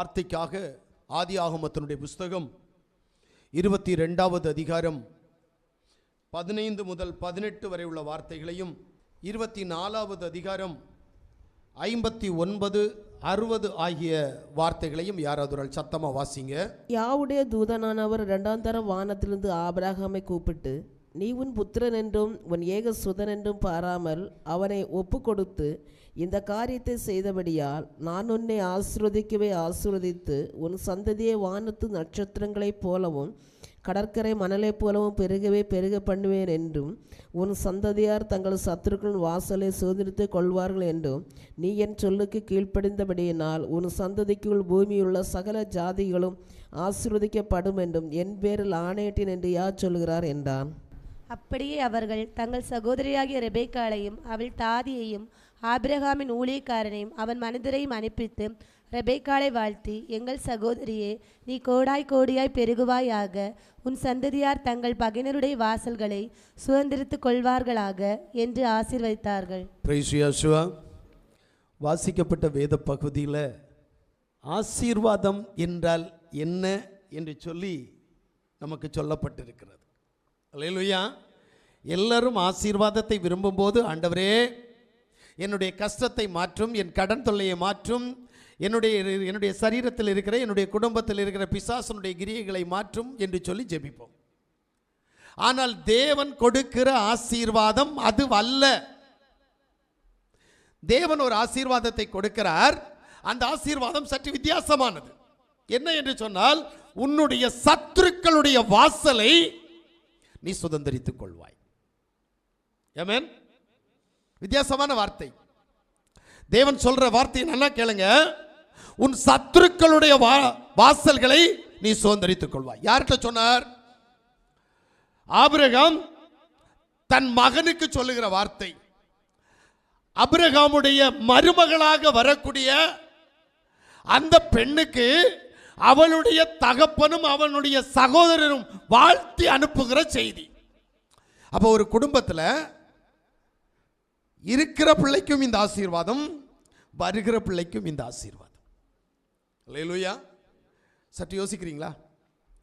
வார்த்தைக்காக ஆதி ஆகமத்தினுடைய புஸ்தகம் இருபத்தி ரெண்டாவது அதிகாரம் பதினைந்து முதல் பதினெட்டு வரை உள்ள வார்த்தைகளையும் இருபத்தி நாலாவது அதிகாரம் ஐம்பத்தி ஒன்பது அறுபது ஆகிய வார்த்தைகளையும் யாராவது ஒரு சத்தமாக வாசிங்க. யாவுடைய தூதனானவர் இரண்டாம் தரம் வானத்திலிருந்து ஆபராகாமை கூப்பிட்டு நீ உன் புத்திரன் என்றும் உன் ஏக சுதன் என்றும் பாராமல் அவனை ஒப்பு கொடுத்து இந்த காரியத்தை செய்தபடியால் நான் உன்னை ஆசிர்வதிக்கவே ஆசிர்வதித்து உன் சந்ததியை வானத்து நட்சத்திரங்களைப் போலவும் கடற்கரை மணலைப் போலவும் பெருகவே பெருக பண்ணுவேன் என்றும் உன் சந்ததியார் தங்கள் சத்துருக்களின் வாசலை சுதந்திரித்து கொள்வார்கள் என்றும் நீ என் சொல்லுக்கு கீழ்ப்படிந்தபடியினால் உன் சந்ததிக்குள் பூமியுள்ள சகல ஜாதிகளும் ஆசிர்வதிக்கப்படும் என்றும் என் பேரில் ஆணையிட்டேன் என்று யார் சொல்கிறார் என்றான். அப்படியே அவர்கள் தங்கள் சகோதரியாகிய ரெபேக்காளையும் அவள் தாதியையும் ஆபிரகாமின் ஊழியக்காரனையும் அவன் மனிதரையும் அனுப்பித்து ரெபேக்காளை வாழ்த்தி எங்கள் சகோதரியே நீ கோடாய் கோடியாய் பெருகுவாயாக உன் சந்ததியார் தங்கள் பகையினருடைய வாசல்களை சுதந்திரித்துக் கொள்வார்களாக என்று ஆசீர்வதித்தார்கள். வாசிக்கப்பட்ட வேத பகுதியில் ஆசீர்வாதம் என்றால் என்ன என்று சொல்லி நமக்கு சொல்லப்பட்டிருக்கிறது. அல்லேலூயா எல்லாரும் ஆசீர்வாதத்தை விரும்பும்போது ஆண்டவரே என்னுடைய கஷ்டத்தை மாற்றும் என் கடன் தொல்லையை மாற்றும் என்னுடைய என்னுடைய சரீரத்தில் இருக்கிற என்னுடைய குடும்பத்தில் இருக்கிற பிசாசனுடைய கிரியைகளை மாற்றும் என்று சொல்லி ஜெபிப்போம். ஆனால் தேவன் கொடுக்கிற ஆசீர்வாதம் அது அல்ல. தேவன் ஒரு ஆசீர்வாதத்தை கொடுக்கிறார். அந்த ஆசீர்வாதம் சற்று வித்தியாசமானது. என்ன என்று சொன்னால் உன்னுடைய சத்துருக்களுடைய வாசலை நீ சுதந்திரித்துக் கொள்வாய். வித்தியாசமான வார்த்தை. தேவன் சொல்ற வார்த்தை நல்லா கேளுங்க. உன் சத்துருக்களுடைய வா- வாசல்களை நீ சுதந்திரித்துக் கொள்வாய். யார்கிட்ட சொன்னார்? ஆபிரகாம் தன் மகனுக்கு சொல்லுகிற வார்த்தை. அபிரகாமுடைய மருமகளாக வரக்கூடிய அந்த பெண்ணுக்கு அவளுடைய தகப்பனும் அவனுடைய சகோதரரும் வாழ்த்தி அனுப்புகிற செய்தி. அப்போ ஒரு குடும்பத்தில் இருக்கிற பிள்ளைக்கும் இந்த ஆசீர்வாதம் வருகிற பிள்ளைக்கும் இந்த ஆசீர்வாதம். அல்லேலூயா. சற்று யோசிக்கிறீங்களா?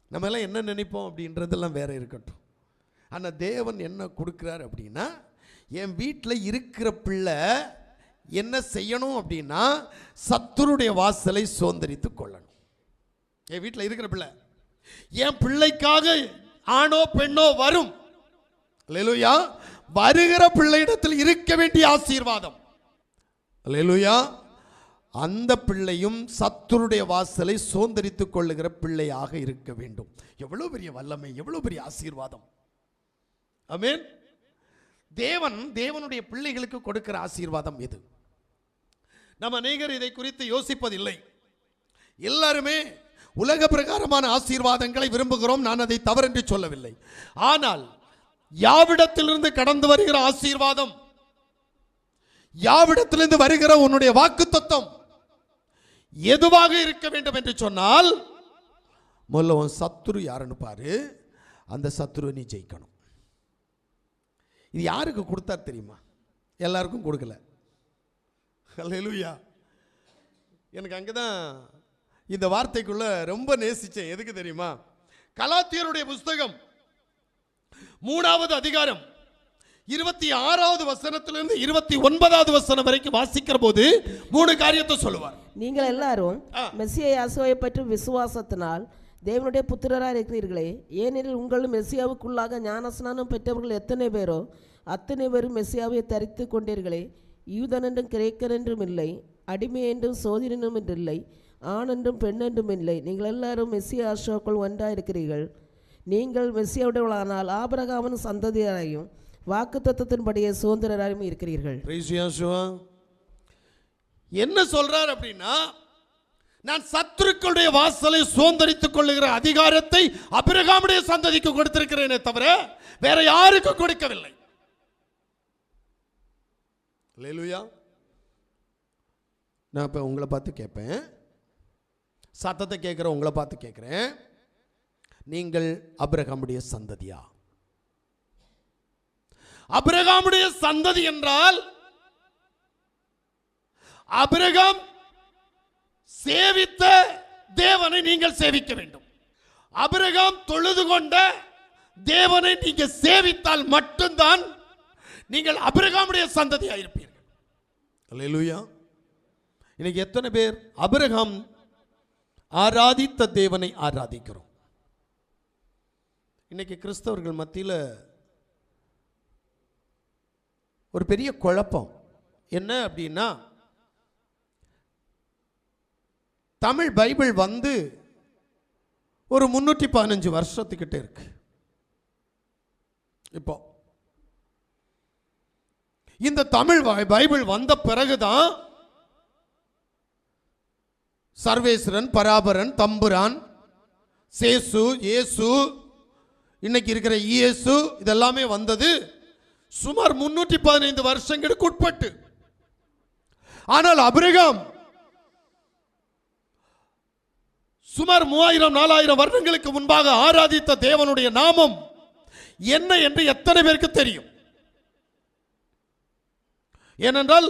நம்ம எல்லாம் என்ன நினைப்போம் அப்படின்றதெல்லாம் வேற இருக்கட்டும். ஆனால் தேவன் என்ன கொடுக்குறார் அப்படின்னா என் வீட்டில் இருக்கிற பிள்ளை என்ன செய்யணும் அப்படின்னா சத்துருடைய வாசலை சுதந்திரித்து கொள்ளணும். என் வீட்டில் இருக்கிற பிள்ளை. என் பிள்ளைக்காக ஆணோ பெண்ணோ வரும். லெலுயா வருகிற பிள்ளையிடத்தில் இருக்க வேண்டிய ஆசீர்வாதம். லெலுயா அந்த பிள்ளையும் சத்துருடைய வாசலை சுதந்திரித்துக் கொள்ளுகிற பிள்ளையாக இருக்க வேண்டும். எவ்வளோ பெரிய வல்லமை எவ்வளோ பெரிய ஆசீர்வாதம். அமேன் தேவன் தேவனுடைய பிள்ளைகளுக்கு கொடுக்கிற ஆசீர்வாதம் எது நம்ம அநேகர் இதை குறித்து யோசிப்பதில்லை. எல்லாருமே உலக பிரகாரமான ஆசீர்வாதங்களை விரும்புகிறோம். நான் அதை தவறென்று சொல்லவில்லை. ஆனால் யாவிடத்திலிருந்து கடந்து வருகிற ஆசீர்வாதம் யாவிடத்திலிருந்து வருகிற உன்னுடைய வாக்கு தத்துவம் எதுவாக இருக்க வேண்டும் என்று சொன்னால் முதல்ல உன் சத்துரு யாருன்னு பாரு. அந்த சத்துருவை நீ ஜெயிக்கணும். இது யாருக்கு கொடுத்தார் தெரியுமா? எல்லாருக்கும் கொடுக்கல. அல்லேலூயா எனக்கு அங்கே தான் இந்த வார்த்தைக்குள்ள ரொம்ப நேசிச்சேன் எதுக்கு தெரியுமா? கலாத்தியருடைய புஸ்தகம் மூணாவது அதிகாரம் இருபத்தி ஆறாவது வசனத்திலிருந்து இருபத்தி ஒன்பதாவது வசனம் வரைக்கும் வாசிக்கிற போது மூணு காரியத்தை சொல்லுவார். நீங்கள் எல்லாரும். மெஸ்ஸியை யாசுவை பற்றி விசுவாசத்தினால் தேவனுடைய புத்திரராக இருக்கிறீர்களே. ஏனெனில் உங்களும் மெஸ்ஸியாவுக்குள்ளாக ஞானஸ்நானம் பெற்றவர்கள் எத்தனை பேரோ அத்தனை பேரும் மெஸ்ஸியாவை தரித்து கொண்டீர்களே. யூதன் என்றும் கிரேக்கன் என்றும் இல்லை அடிமை என்றும் சோதரனும் என்றில்லை ஆண் என்றும் பெண் என்றும் இல்லை. நீங்கள் எல்லாரும் மெஸ்ஸிய ஆஷோக்குள் ஒன்றாக இருக்கிறீர்கள். நீங்கள் மெஸ்ஸியாவுடையவளானால் ஆபரகாமன் சந்ததியாரையும் வாக்கு தத்துவத்தின்படியே சுதந்திரராயும் இருக்கிறீர்கள். என்ன சொல்றார் அப்படின்னா நான் சத்துருக்களுடைய வாசலை சுதந்திரித்துக் கொள்ளுகிற அதிகாரத்தை அபிரகாமுடைய சந்ததிக்கு கொடுத்திருக்கிறேனே தவிர வேற யாருக்கும் கொடுக்கவில்லை. நான் இப்போ உங்களை பார்த்து கேட்பேன் சத்தத்தை கேட்குற உங்களை பார்த்து கேட்குறேன். நீங்கள் அபிரகாமுடைய சந்ததியா? அபிரகாமுடைய சந்ததி என்றால் அபிரகாம் சேவித்த தேவனை நீங்கள் சேவிக்க வேண்டும். அபிரகாம் தொழுது கொண்ட தேவனை நீங்க சேவித்தால் மட்டும்தான் நீங்கள் அபிரகாமுடைய சந்ததியாக இருப்பீர்கள் இன்னைக்கு எத்தனை பேர்? அபிரகாம் ஆராதித்த தேவனை ஆராதிக்கிறோம். இன்னைக்கு கிறிஸ்தவர்கள் மத்தியில் ஒரு பெரிய குழப்பம். என்ன அப்படின்னா தமிழ் பைபிள் வந்து ஒரு முந்நூற்றி பதினஞ்சு வருஷத்துக்கிட்ட இருக்கு. இப்போ இந்த தமிழ் பைபிள் வந்த பிறகுதான் சர்வேஸ்வரன் பராபரன் தம்புரான் சேசு இயேசு இன்னைக்கு இருக்கிற இயேசு இதெல்லாமே வந்தது சுமார் முன்னூற்றி பதினைந்து வருஷங்களுக்கு உட்பட்டு. ஆனால் அபிரகாம் சுமார் மூவாயிரம் நாலாயிரம் வருடங்களுக்கு முன்பாக ஆராதித்த தேவனுடைய நாமம் என்ன என்று எத்தனை பேருக்கு தெரியும்? ஏனென்றால்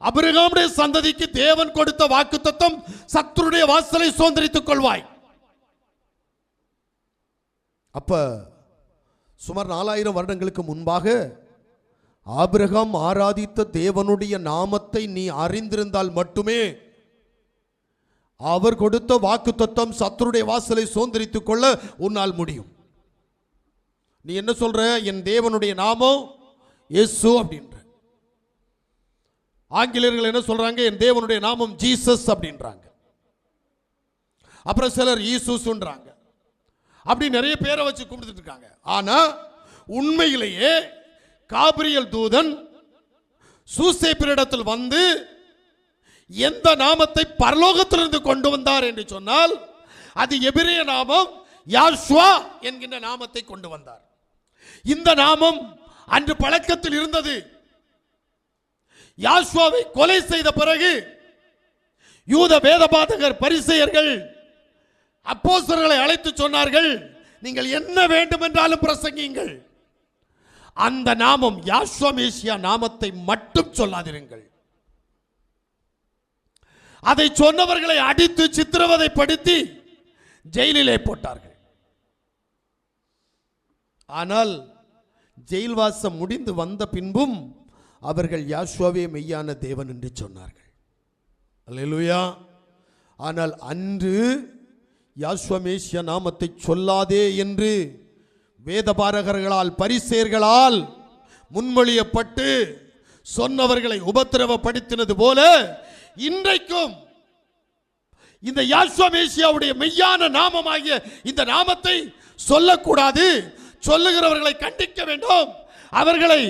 அபிரகாமுடைய சந்ததிக்கு தேவன் கொடுத்த வாக்குத்தத்தம் சத்துருடைய வாசலை சுதந்திரித்துக் கொள்வாய். அப்ப சுமார் நாலாயிரம் வருடங்களுக்கு முன்பாக ஆபிரகாம் ஆராதித்த தேவனுடைய நாமத்தை நீ அறிந்திருந்தால் மட்டுமே அவர் கொடுத்த வாக்குத்தத்தம் சத்துருடைய வாசலை சுதந்திரித்துக் கொள்ள உன்னால் முடியும். நீ என்ன சொல்ற? என் தேவனுடைய நாமம் இயேசு அப்படின்ற. ஆங்கிலேயர்கள் என்ன சொல்றாங்க? என் தேவனுடைய நாமம் ஜீசஸ் அப்படின்றாங்க. அப்புறம் சிலர் ஈசூஸ்ன்றாங்க. அப்படி நிறைய பேரை வச்சு கும்பிட்டு இருக்காங்க. ஆனா உண்மையிலேயே காபிரியல் தூதன் சூசேப்பிரிடத்தில் வந்து எந்த நாமத்தை பரலோகத்திலிருந்து கொண்டு வந்தார் என்று சொன்னால் அது எபிரிய நாமம் யாஷ்வா என்கின்ற நாமத்தை கொண்டு வந்தார். இந்த நாமம் அன்று பழக்கத்தில் இருந்தது. யாஷ்வாவை கொலை செய்த பிறகு யூத வேதபாதகர் பரிசெயர்கள் அப்போசர்களை அழைத்து சொன்னார்கள் நீங்கள் என்ன வேண்டும் என்றாலும் அந்த நாமம் யாஸ்வமேசியா நாமத்தை மட்டும் சொல்லாதிருங்கள். அதை சொன்னவர்களை அடித்து சித்திரவதைப்படுத்தி ஜெயிலிலே போட்டார்கள். ஆனால் ஜெயில்வாசம் முடிந்து வந்த பின்பும் அவர்கள் யாஷ்வாவே மெய்யான தேவன் என்று சொன்னார்கள். அல்லேலூயா. ஆனால் அன்று யாஸ்வமேசிய நாமத்தை சொல்லாதே என்று வேதபாரகர்களால் பரிசேர்களால் முன்மொழியப்பட்டு சொன்னவர்களை உபத்திரவப்படுத்தினது போல இன்றைக்கும் இந்த யாஸ்வமேசியாவுடைய மெய்யான நாமமாகிய இந்த நாமத்தை சொல்லக்கூடாது. சொல்லுகிறவர்களை கண்டிக்க வேண்டும். அவர்களை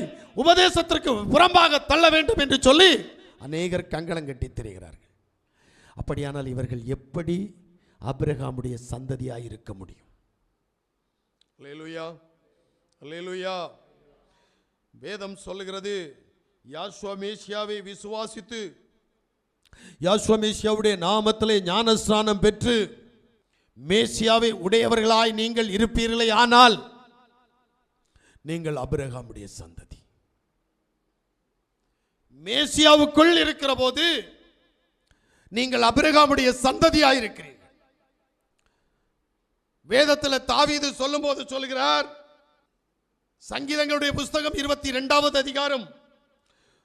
உபதேசத்திற்கு புறம்பாக தள்ள வேண்டும் என்று சொல்லி அநேகர் கங்கணம் கட்டி திரிகிறார்கள். அப்படியானால் இவர்கள் எப்படி அப்ரஹாமுடைய சந்ததியாக இருக்க முடியும்? அல்லேலூயா அல்லேலூயா. வேதம் சொல்லுகிறது யாஸ்வமேசியாவை விசுவாசித்து யாஸ்வமேசியாவுடைய நாமத்திலே ஞானஸ்நானம் பெற்று மேசியாவை உடையவர்களாய் நீங்கள் இருப்பீர்களே ஆனால் நீங்கள் அபிரகாமுடைய சந்ததி. மேசியாவுக்குள் இருக்கிற போது நீங்கள் அபிரகாமுடைய சந்ததியாய் இருக்கிறீர்கள் வேதத்தில் தாவீது சொல்லும்போது சொல்கிறார் சங்கீதங்களுடைய புஸ்தகம் இருபத்தி இரண்டாவது அதிகாரம்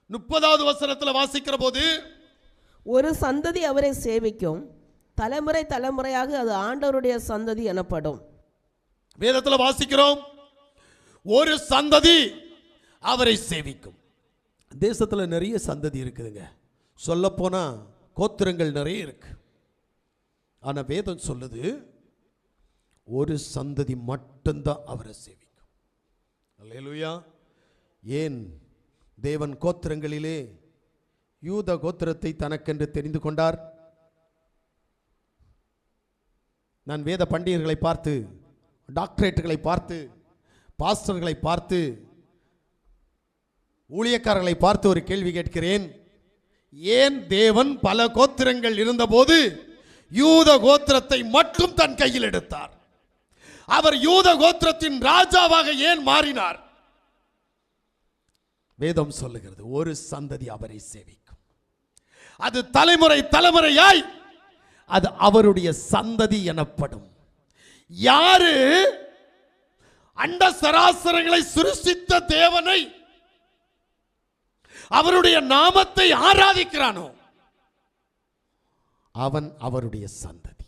முப்பதாவது வசனத்தில் வாசிக்கிற போது ஒரு சந்ததி அவரை சேவிக்கும் தலைமுறை தலைமுறையாக அது ஆண்டவருடைய சந்ததி எனப்படும். வேதத்தில் வாசிக்கிறோம் ஒரு சந்ததி அவரை சேவிக்கும். தேசத்தில் நிறைய சந்ததி இருக்குதுங்க. சொல்லப்போனால் கோத்திரங்கள் நிறைய இருக்குது ஆனால் வேதம் சொல்லுது ஒரு சந்ததி மட்டும்தான் அவரை சேவிக்கும். அல்லேலூயா. ஏன்? தேவன் கோத்திரங்களிலே யூத கோத்திரத்தை தனக்கென்று தெரிந்து கொண்டார். நான் வேத பண்டிகர்களை பார்த்து டாக்டரேட்டுகளை பார்த்து பாஸ்டர்களை பார்த்து ஊழியக்காரர்களை பார்த்து ஒரு கேள்வி கேட்கிறேன். ஏன் தேவன் பல கோத்திரங்கள் இருந்தபோது யூத கோத்திரத்தை மட்டும் தன் கையில் எடுத்தார்? அவர் யூத கோத்திரத்தின் ராஜாவாக ஏன் மாறினார்? வேதம் சொல்லுகிறது ஒரு சந்ததி அவரை சேவிக்கும். அது தலைமுறை தலைமுறையாய் அது அவருடைய சந்ததி எனப்படும். யாரு? அண்ட சராசரங்களை சிருஷ்டித்த தேவனை அவருடைய நாமத்தை ஆராதிக்கிறானோ? அவன் அவருடைய சந்ததி.